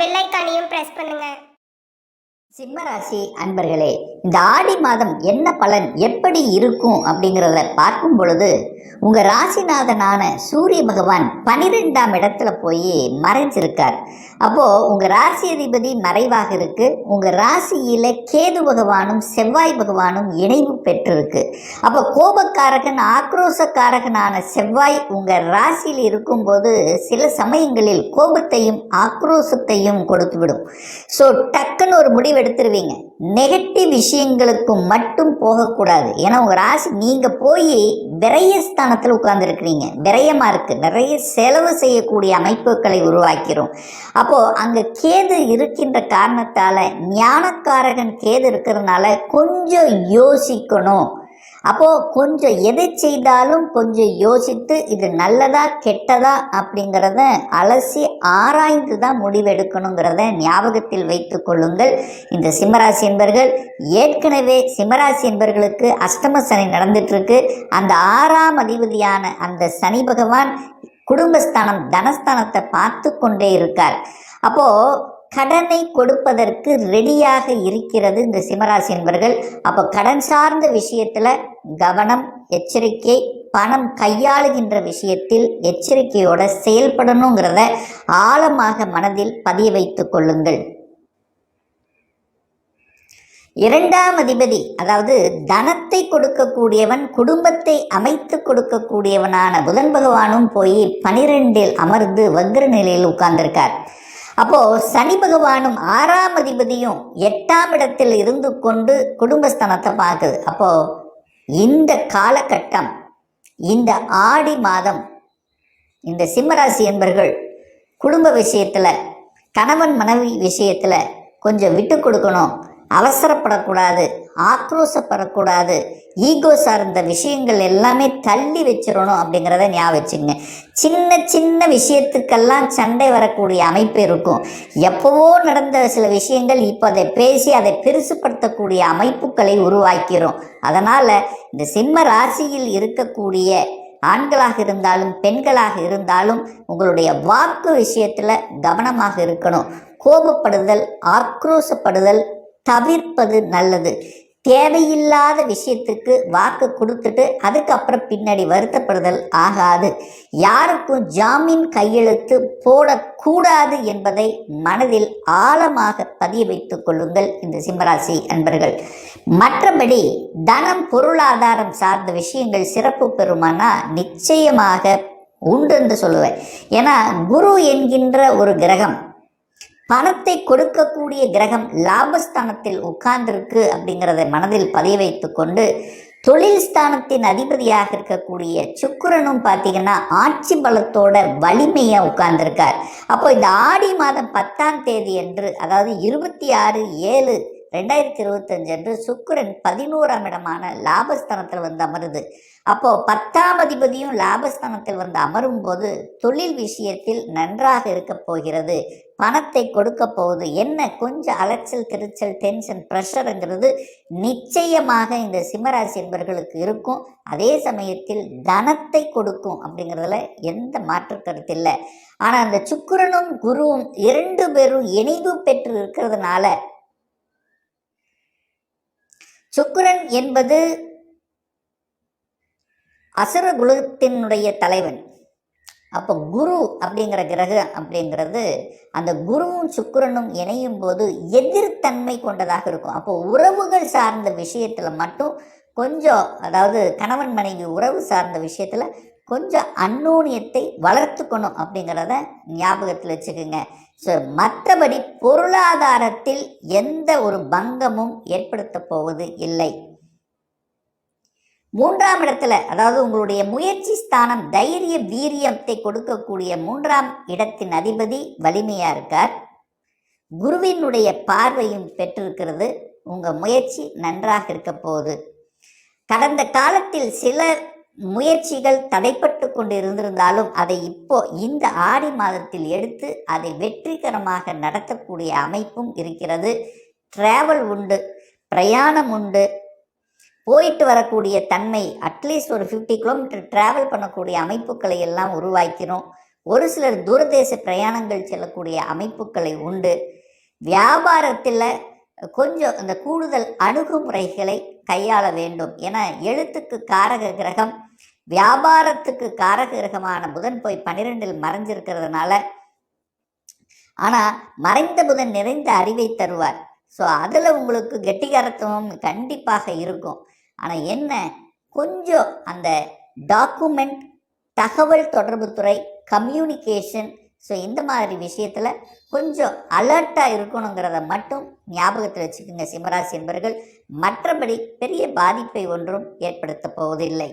Bell ஐக்கானையும் press பண்ணுங்க. சிம்மராசி அன்பர்களே இந்த ஆடி மாதம் என்ன பலன் எப்படி இருக்கும் அப்படிங்கிறத பார்க்கும் பொழுது உங்க ராசிநாதனான சூரிய பகவான் பனிரெண்டாம் இடத்துல போய் மறைஞ்சிருக்கார். அப்போ உங்க ராசி அதிபதி மறைவாக இருக்கு. உங்க ராசியில கேது பகவானும் செவ்வாய் பகவானும் இணைவு பெற்றிருக்கு. அப்போ கோபக்காரகன் ஆக்ரோசக்காரகனான செவ்வாய் உங்க ராசியில் இருக்கும்போது சில சமயங்களில் கோபத்தையும் ஆக்ரோசத்தையும் கொடுத்து விடும். ஸோ டக்குன்னு ஒரு முடிவு எடுத்துருவீங்க. நெகட்டிவ் விஷயங்களுக்கு மட்டும் போகக்கூடாது. ஏன்னா உங்கள் ராசி நீங்கள் போய் விரயஸ்தானத்தில் உட்கார்ந்துருக்கிறீங்க. விரயமாக இருக்குது நிறைய செலவு செய்யக்கூடிய அமைப்புகளை உருவாக்கிறோம் அப்போது அங்கே கேது இருக்கின்ற காரணத்தால் ஞானக்காரகன் கேது இருக்கிறதுனால கொஞ்சம் யோசிக்கணும். அப்போது கொஞ்சம் எதை செய்தாலும் கொஞ்சம் யோசித்து இது நல்லதா கெட்டதா அப்படிங்கிறத அலசி ஆராய்ந்து தான் முடிவெடுக்கணுங்கிறத ஞாபகத்தில் வைத்து கொள்ளுங்கள். இந்த சிம்மராசி என்பர்கள் ஏற்கனவே சிம்மராசி என்பர்களுக்கு அஷ்டம சனி நடந்துட்டுருக்கு அந்த ஆறாம் அதிபதியான அந்த சனி பகவான் குடும்பஸ்தானம் தனஸ்தானத்தை பார்த்து கொண்டே இருக்கார். அப்போது கடனை கொடுப்பதற்கு ரெடியாக இருக்கிறது இந்த சிம்மராசி என்பர்கள். அப்போ கடன் சார்ந்த விஷயத்தில் கவனம் எச்சரிக்கை பணம் கையாளுகின்ற விஷயத்தில் எச்சரிக்கையோட செயல்படணுங்கிறத ஆழமாக மனதில் பதிய வைத்துக் கொள்ளுங்கள். இரண்டாம் அதிபதி அதாவது தனத்தை கொடுக்கக்கூடியவன் குடும்பத்தை அமைத்து கொடுக்கக்கூடியவனான புதன் பகவானும் போய் பனிரெண்டில் அமர்ந்து வக்ர நிலையில் உட்கார்ந்திருக்கார். அப்போ சனி பகவானும் ஆறாம் அதிபதியும் எட்டாம் இடத்தில் இருந்து கொண்டு குடும்பஸ்தனத்தை பார்க்குது. அப்போ இந்த காலகட்டம் இந்த ஆடி மாதம் இந்த சிம்மராசி என்பர்கள் குடும்ப விஷயத்தில் கணவன் மனைவி விஷயத்தில் கொஞ்சம் விட்டு கொடுக்கணும். அவசரப்படக்கூடாது ஆக்ரோஷப்படக்கூடாது ஈகோ சார்ந்த விஷயங்கள் எல்லாமே தள்ளி வச்சிடணும் அப்படிங்கிறத ஞாபகம் வச்சுங்க சின்ன சின்ன விஷயத்துக்கெல்லாம் சண்டை வரக்கூடிய அமைப்பு இருக்கும். எப்போவோ நடந்த சில விஷயங்கள் இப்போ அதை பேசி அதை பெருசுப்படுத்தக்கூடிய அமைப்புகளை உருவாக்கிறோம். அதனால் இந்த சிம்ம ராசியில் இருக்கக்கூடிய ஆண்களாக இருந்தாலும் பெண்களாக இருந்தாலும் உங்களுடைய வாக்கு விஷயத்தில் கவனமாக இருக்கணும். கோபப்படுதல் ஆக்ரோஷப்படுதல் தவிர்ப்பது நல்லது. தேவையில்லாத விஷயத்துக்கு வாக்கு கொடுத்துட்டு அதுக்கப்புறம் பின்னாடி வருத்தப்படுதல் ஆகாது. யாருக்கும் ஜாமீன் கையெழுத்து போடக்கூடாது என்பதை மனதில் ஆழமாக பதிய வைத்துக் கொள்ளுங்கள் இந்த சிம்மராசி அன்பர்கள். மற்றபடி தனம் பொருளாதாரம் சார்ந்த விஷயங்கள் சிறப்பு பெறுமானா நிச்சயமாக உண்டு என்று சொல்லுவேன். ஏன்னா குரு என்கின்ற ஒரு கிரகம் பணத்தை கொடுக்கக்கூடிய கிரகம் லாபஸ்தானத்தில் உட்கார்ந்திருக்கு அப்படிங்கிறத மனதில் பதிய வைத்து கொண்டு தொழில் ஸ்தானத்தின் அதிபதியாக இருக்கக்கூடிய சுக்கரனும் பார்த்தீங்கன்னா ஆட்சி பலத்தோட வலிமையாக உட்கார்ந்திருக்கார். அப்போ இந்த ஆடி மாதம் பத்தாம் தேதி என்று அதாவது இருபத்தி ஆறு ஏழு ரெண்டாயிரத்தி இருபத்தஞ்சு அன்று சுக்கிரன் பதினோராம் இடமான லாபஸ்தானத்தில் வந்து அமருது. அப்போ பத்தாம் அதிபதியும் லாபஸ்தானத்தில் வந்து அமரும் போது தொழில் விஷயத்தில் நன்றாக இருக்க போகிறது. பணத்தை கொடுக்க போகுது என்ன? கொஞ்சம் அலைச்சல் திருச்சல் டென்ஷன் ப்ரெஷருங்கிறது நிச்சயமாக இந்த சிம்மராசி என்பவர்களுக்கு இருக்கும். அதே சமயத்தில் தனத்தை கொடுக்கும் அப்படிங்கிறதுல எந்த மாற்று கருத்து இல்லை. ஆனால் அந்த சுக்கரனும் குருவும் இரண்டு பேரும் இணைவு பெற்று இருக்கிறதுனால சுக்கிரன் என்பது அசுர குலத்தினுடைய தலைவன். அப்போ குரு அப்படிங்கிற கிரகம் அப்படிங்கிறது அந்த குருவும் சுக்கிரனும் இணையும் போது எதிர்த்தன்மை கொண்டதாக இருக்கும். அப்போ உறவுகள் சார்ந்த விஷயத்தில் மட்டும் கொஞ்சம் அதாவது கணவன் மனைவி உறவு சார்ந்த விஷயத்தில் கொஞ்சம் அந்நூனியத்தை வளர்த்துக்கணும் அப்படிங்கிறத ஞாபகத்தில் வச்சுக்கோங்க. ஸோ மற்றபடி பொருளாதாரத்தில் எந்த ஒரு பங்கமும் ஏற்படுத்த போவது இல்லை. மூன்றாம் இடத்துல அதாவது உங்களுடைய முயற்சி ஸ்தானம் தைரிய வீரியத்தை கொடுக்கக்கூடிய மூன்றாம் இடத்தின் அதிபதி வலிமையா இருக்கார். குருவினுடைய பார்வையும் பெற்றிருக்கிறது. உங்க முயற்சி நன்றாக இருக்க போகுது. கடந்த காலத்தில் சில முயற்சிகள் தடைப்பட்டு கொண்டு இருந்திருந்தாலும் அதை இப்போ இந்த ஆடி மாதத்தில் எடுத்து அதை வெற்றிகரமாக நடத்தக்கூடிய அமைப்பும் இருக்கிறது. டிராவல் உண்டு பிரயாணம் உண்டு. போயிட்டு வரக்கூடிய தன்மை அட்லீஸ்ட் ஒரு ஃபிஃப்டி கிலோமீட்டர் ட்ராவல் பண்ணக்கூடிய அமைப்புகளை எல்லாம் உருவாக்கிறோம் ஒரு சிலர் தூரதேச பிரயாணங்கள் செல்லக்கூடிய அமைப்புகளை உண்டு. வியாபாரத்தில் கொஞ்சம் இந்த கூடுதல் அணுகுமுறைகளை கையாள வேண்டும். என எழுத்துக்கு காரக கிரகம் வியாபாரத்துக்கு காரக கிரகமான புதன் போய் பன்னிரெண்டில் மறைஞ்சிருக்கிறதுனால ஆனால் மறைந்த புதன் நிறைந்த அறிவை தருவார். ஸோ அதில் உங்களுக்கு கெட்டிகாரத்துவம் கண்டிப்பாக இருக்கும். ஆனால் என்ன? கொஞ்சம் அந்த டாக்குமெண்ட் தகவல் தொடர்புத்துறை கம்யூனிகேஷன் ஸோ இந்த மாதிரி விஷயத்தில் கொஞ்சம் அலர்ட்டாக இருக்கணுங்கிறத மட்டும் ஞாபகத்தில் வச்சுக்கோங்க சிம்மராசி என்பர்கள். மற்றபடி பெரிய பாதிப்பை ஒன்றும் ஏற்படுத்த போவதில்லை.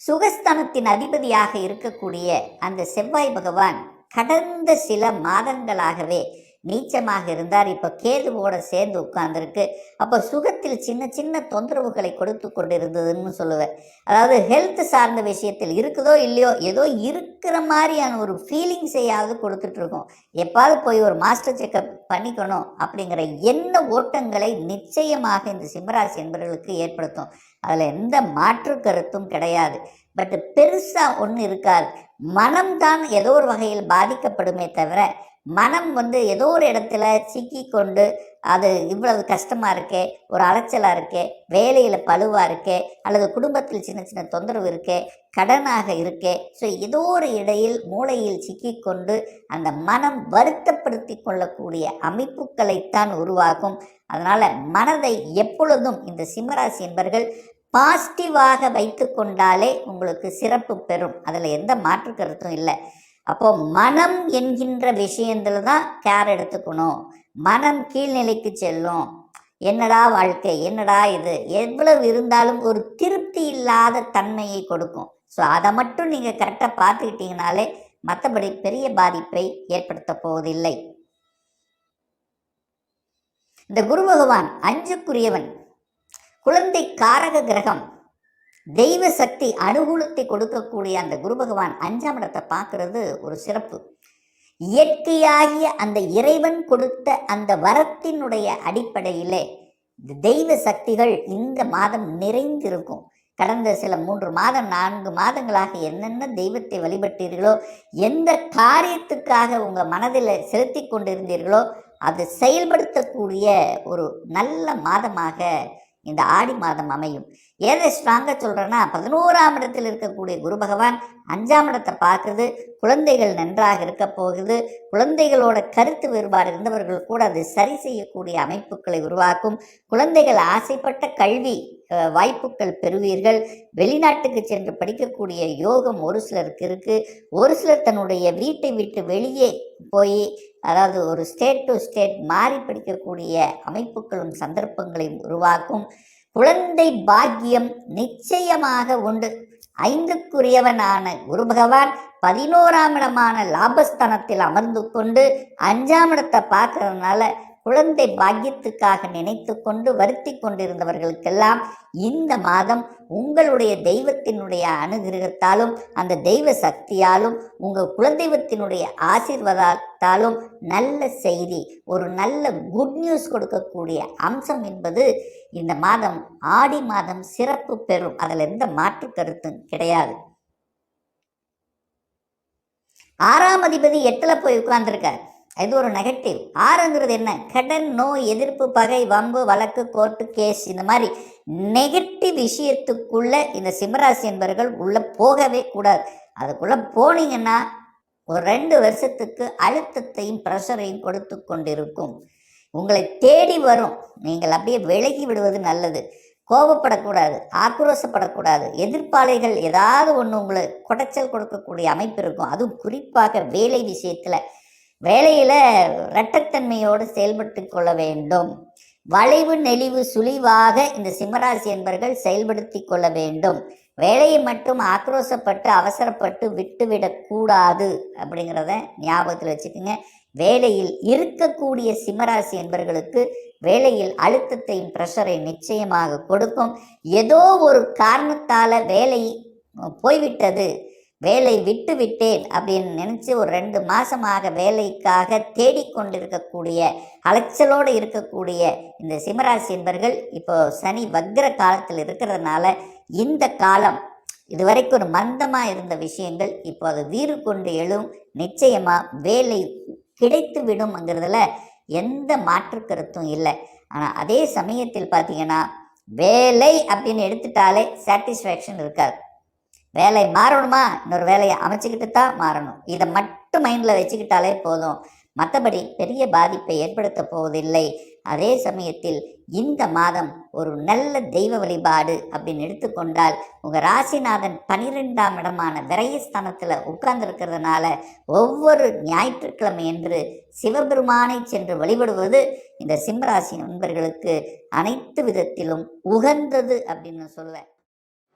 சுகஸ்தானத்தின் அதிபதியாக இருக்கக்கூடிய அந்த செவ்வாய் பகவான் கடந்த சில மாதங்களாகவே நீச்சமாக இருந்தார். இப்போ கேதுவோட சேர்ந்து உட்கார்ந்துருக்கு. அப்போ சுகத்தில் சின்ன சின்ன தொந்தரவுகளை கொடுத்து கொண்டிருந்ததுன்னு சொல்லுவேன். அதாவது ஹெல்த் சார்ந்த விஷயத்தில் இருக்குதோ இல்லையோ ஏதோ இருக்கிற மாதிரியான ஒரு ஃபீலிங்ஸையாவது கொடுத்துட்ருக்கோம் எப்பாவது போய் ஒரு மாஸ்டர் செக்கப் பண்ணிக்கணும் அப்படிங்கிற என்ன ஓட்டங்களை நிச்சயமாக இந்த சிம்மராசி என்பவர்களுக்கு ஏற்படுத்தும். அதில் எந்த மாற்று கருத்தும் கிடையாது. பட் பெருசாக ஒன்றும் இருக்காது. மனம்தான் ஏதோ ஒரு வகையில் பாதிக்கப்படுமே தவிர மனம் வந்து ஏதோ ஒரு இடத்துல சிக்கி கொண்டு அது இவ்வளவு கஷ்டமாக இருக்கே ஒரு அலைச்சலாக இருக்கே வேலையில் பழுவாக இருக்கே அல்லது குடும்பத்தில் சின்ன சின்ன தொந்தரவு இருக்கே கடனாக இருக்கே ஸோ ஏதோ ஒரு இடையில் மூளையில் சிக்கிக்கொண்டு அந்த மனம் வருத்தப்படுத்தி கொள்ளக்கூடிய அமைப்புகளைத்தான் உருவாகும் அதனால் மனதை எப்பொழுதும் இந்த சிம்மராசி என்பர்கள் பாசிட்டிவாக வைத்து கொண்டாலே உங்களுக்கு சிறப்பு பெறும். அதில் எந்த மாற்று கருத்தும் இல்லை. அப்போ மனம் என்கின்ற விஷயத்துல தான் கேர் எடுத்துக்கணும். மனம் கீழ்நிலைக்கு செல்லும். என்னடா வாழ்க்கை? என்னடா இது? எவ்வளவு இருந்தாலும் ஒரு திருப்தி இல்லாத தன்மையை கொடுக்கும். ஸோ அதை மட்டும் நீங்கள் கரெக்டாக பார்த்துக்கிட்டீங்கனாலே மற்றபடி பெரிய பாதிப்பை ஏற்படுத்த போவதில்லை. இந்த குரு பகவான் அஞ்சுக்குரியவன். குழந்தை காரக கிரகம். தெய்வ சக்தி அனுகூலத்தை கொடுக்கக்கூடிய அந்த குரு பகவான் அஞ்சாம் இடத்தை பார்க்கறது ஒரு சிறப்பு. இயற்கையாகிய அந்த இறைவன் கொடுத்த அந்த வரத்தினுடைய அடிப்படையிலே தெய்வ சக்திகள் இந்த மாதம் நிறைந்திருக்கும். கடந்த சில மூன்று மாதம் நான்கு மாதங்களாக என்னென்ன தெய்வத்தை வழிபட்டீர்களோ எந்த காரியத்துக்காக உங்கள் மனதில் செலுத்தி கொண்டிருந்தீர்களோ அது செயல்படுத்தக்கூடிய ஒரு நல்ல மாதமாக இந்த ஆடி மாதம் அமையும். ஏதை ஸ்ட்ராங்காக சொல்கிறேன்னா பதினோராம் இடத்தில் இருக்கக்கூடிய குரு பகவான் அஞ்சாம் இடத்தை பார்க்குது. குழந்தைகள் நன்றாக இருக்க போகுது. குழந்தைகளோட கருத்து வேறுபாடு இருந்தவர்கள் கூட அது சரி செய்யக்கூடிய அமைப்புகளை உருவாக்கும். குழந்தைகள் ஆசைப்பட்ட கல்வி வாய்ப்புகள் பெறுவீர்கள். வெளிநாட்டுக்கு சென்று படிக்கக்கூடிய யோகம் ஒரு சிலருக்கு இருக்குது ஒரு சிலர் தன்னுடைய வீட்டை விட்டு வெளியே போய் அதாவது ஒரு ஸ்டேட் டு ஸ்டேட் மாறி படிக்கக்கூடிய அமைப்புகளும் சந்தர்ப்பங்களையும் உருவாக்கும். குழந்தை பாக்கியம் நிச்சயமாக உண்டு. ஐந்துக்குரியவனான குரு பகவான் பதினோராம் இடமான லாபஸ்தானத்தில் அமர்ந்து கொண்டு அஞ்சாம் இடத்தை பார்க்கறதுனால குழந்தை பாக்கியத்துக்காக நினைத்து கொண்டு வருத்தி கொண்டிருந்தவர்களுக்கெல்லாம் இந்த மாதம் உங்களுடைய தெய்வத்தினுடைய அனுகிரகத்தாலும் அந்த தெய்வ சக்தியாலும் உங்கள் குலதெய்வத்தினுடைய ஆசீர்வாதத்தாலும் நல்ல செய்தி ஒரு நல்ல குட் நியூஸ் கொடுக்கக்கூடிய அம்சம் என்பது இந்த மாதம் ஆடி மாதம் சிறப்பு பெறும். அதில் எந்த மாற்று கருத்தும் கிடையாது. ஆறாம் அதிபதி எட்டில் போய் உட்கார்ந்துருக்கார். இது ஒரு நெகட்டிவ் ஆறுங்கிறது என்ன? கடன் நோய் எதிர்ப்பு பகை வம்பு வழக்கு கோர்ட்டு கேஸ் இந்த மாதிரி நெகட்டிவ் விஷயத்துக்குள்ள இந்த சிம்மராசி என்பவர்கள் உள்ளே போகவே கூடாது. அதுக்குள்ள போனீங்கன்னா ஒரு ரெண்டு வருஷத்துக்கு அழுத்தத்தையும் ப்ரெஷரையும் கொடுத்து கொண்டிருக்கும். உங்களை தேடி வரும். நீங்கள் அப்படியே விலகி விடுவது நல்லது. கோபப்படக்கூடாது. ஆக்ரோஷப்படக்கூடாது. எதிர்ப்பாளைகள் ஏதாவது ஒன்று உங்களை குடைச்சல் கொடுக்கக்கூடிய அமைப்பு இருக்கும். அதுவும் குறிப்பாக வேலை விஷயத்தில். வேலையில் இரட்டத்தன்மையோடு செயல்பட்டு கொள்ள வேண்டும். வளைவு நெளிவு சுழிவாக இந்த சிம்மராசி என்பர்கள் செயல்படுத்தி கொள்ள வேண்டும். வேலையை மட்டும் ஆக்ரோஷப்பட்டு அவசரப்பட்டு விட்டுவிடக்கூடாது அப்படிங்கிறத ஞாபகத்தில் வச்சுக்கோங்க. வேலையில் இருக்கக்கூடிய சிம்மராசி என்பர்களுக்கு வேலையில் அழுத்தத்தையும் ப்ரெஷரை நிச்சயமாக கொடுக்கும். ஏதோ ஒரு காரணத்தால் வேலை போய்விட்டது வேலை விட்டு விட்டேன் அப்படின்னு நினச்சி ஒரு ரெண்டு மாதமாக வேலைக்காக தேடிக்கொண்டிருக்கக்கூடிய அலைச்சலோடு இருக்கக்கூடிய இந்த சிம்மராசி என்பர்கள் இப்போ சனி வக்ர காலத்தில் இருக்கிறதுனால இந்த காலம் இதுவரைக்கும் ஒரு மந்தமாக இருந்த விஷயங்கள் இப்போ அது வீறு கொண்டு எழும் நிச்சயமாக வேலை கிடைத்து விடும்ங்கிறதுல எந்த மாற்று கருத்தும் இல்லை. ஆனால் அதே சமயத்தில் பார்த்தீங்கன்னா வேலை அப்படின்னு எடுத்துட்டாலே சாட்டிஸ்ஃபேக்ஷன் இருக்காது. வேலை மாறணுமா? இன்னொரு வேலையை அமைச்சுக்கிட்டு தான் மாறணும். இதை மட்டும் மைண்டில் வச்சுக்கிட்டாலே போதும். மற்றபடி பெரிய பாதிப்பை ஏற்படுத்த போவதில்லை. அதே சமயத்தில் இந்த மாதம் ஒரு நல்ல தெய்வ வழிபாடு அப்படின்னு எடுத்துக்கொண்டால் உங்கள் ராசிநாதன் பனிரெண்டாம் இடமான விரயஸ்தானத்தில் உட்கார்ந்துருக்கிறதுனால ஒவ்வொரு ஞாயிற்றுக்கிழமை என்று சிவபெருமானை சென்று வழிபடுவது இந்த சிம்மராசி நண்பர்களுக்கு அனைத்து விதத்திலும் உகந்தது அப்படின்னு சொல்லுவேன்